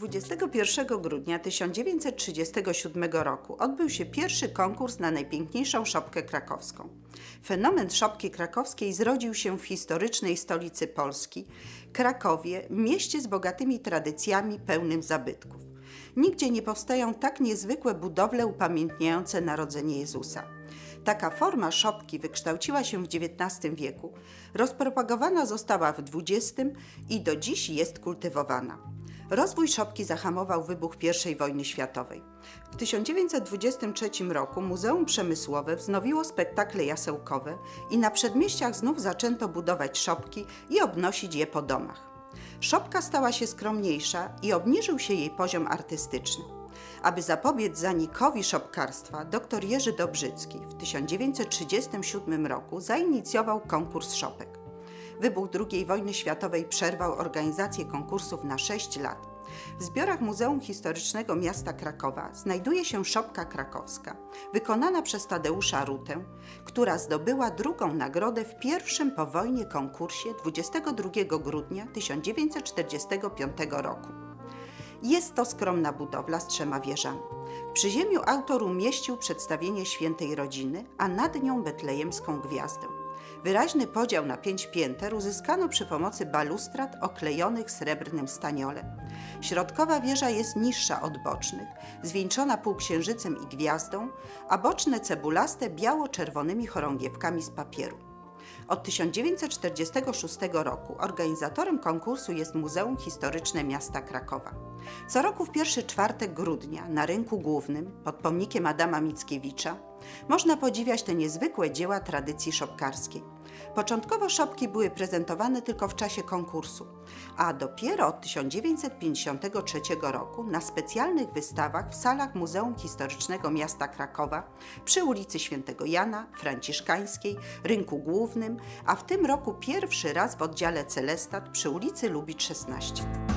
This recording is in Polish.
21 grudnia 1937 roku odbył się pierwszy konkurs na najpiękniejszą szopkę krakowską. Fenomen szopki krakowskiej zrodził się w historycznej stolicy Polski, Krakowie, mieście z bogatymi tradycjami pełnym zabytków. Nigdzie nie powstają tak niezwykłe budowle upamiętniające narodzenie Jezusa. Taka forma szopki wykształciła się w XIX wieku, rozpropagowana została w XX i do dziś jest kultywowana. Rozwój szopki zahamował wybuch I wojny światowej. W 1923 roku Muzeum Przemysłowe wznowiło spektakle jasełkowe i na przedmieściach znów zaczęto budować szopki i obnosić je po domach. Szopka stała się skromniejsza i obniżył się jej poziom artystyczny. Aby zapobiec zanikowi szopkarstwa, dr Jerzy Dobrzycki w 1937 roku zainicjował konkurs szopek. Wybuch II wojny światowej przerwał organizację konkursów na 6 lat. W zbiorach Muzeum Historycznego Miasta Krakowa znajduje się szopka krakowska, wykonana przez Tadeusza Rutę, która zdobyła drugą nagrodę w pierwszym po wojnie konkursie 22 grudnia 1945 roku. Jest to skromna budowla z trzema wieżami. W przyziemiu autor umieścił przedstawienie świętej rodziny, a nad nią betlejemską gwiazdę. Wyraźny podział na pięć pięter uzyskano przy pomocy balustrad oklejonych srebrnym staniolem. Środkowa wieża jest niższa od bocznych, zwieńczona półksiężycem i gwiazdą, a boczne cebulaste biało-czerwonymi chorągiewkami z papieru. Od 1946 roku organizatorem konkursu jest Muzeum Historyczne Miasta Krakowa. Co roku w pierwszy czwartek grudnia na rynku głównym pod pomnikiem Adama Mickiewicza można podziwiać te niezwykłe dzieła tradycji szopkarskiej. Początkowo szopki były prezentowane tylko w czasie konkursu, a dopiero od 1953 roku na specjalnych wystawach w salach Muzeum Historycznego Miasta Krakowa przy ulicy Świętego Jana, Franciszkańskiej, Rynku Głównym, a w tym roku pierwszy raz w oddziale Celestat przy ulicy Lubicz 16.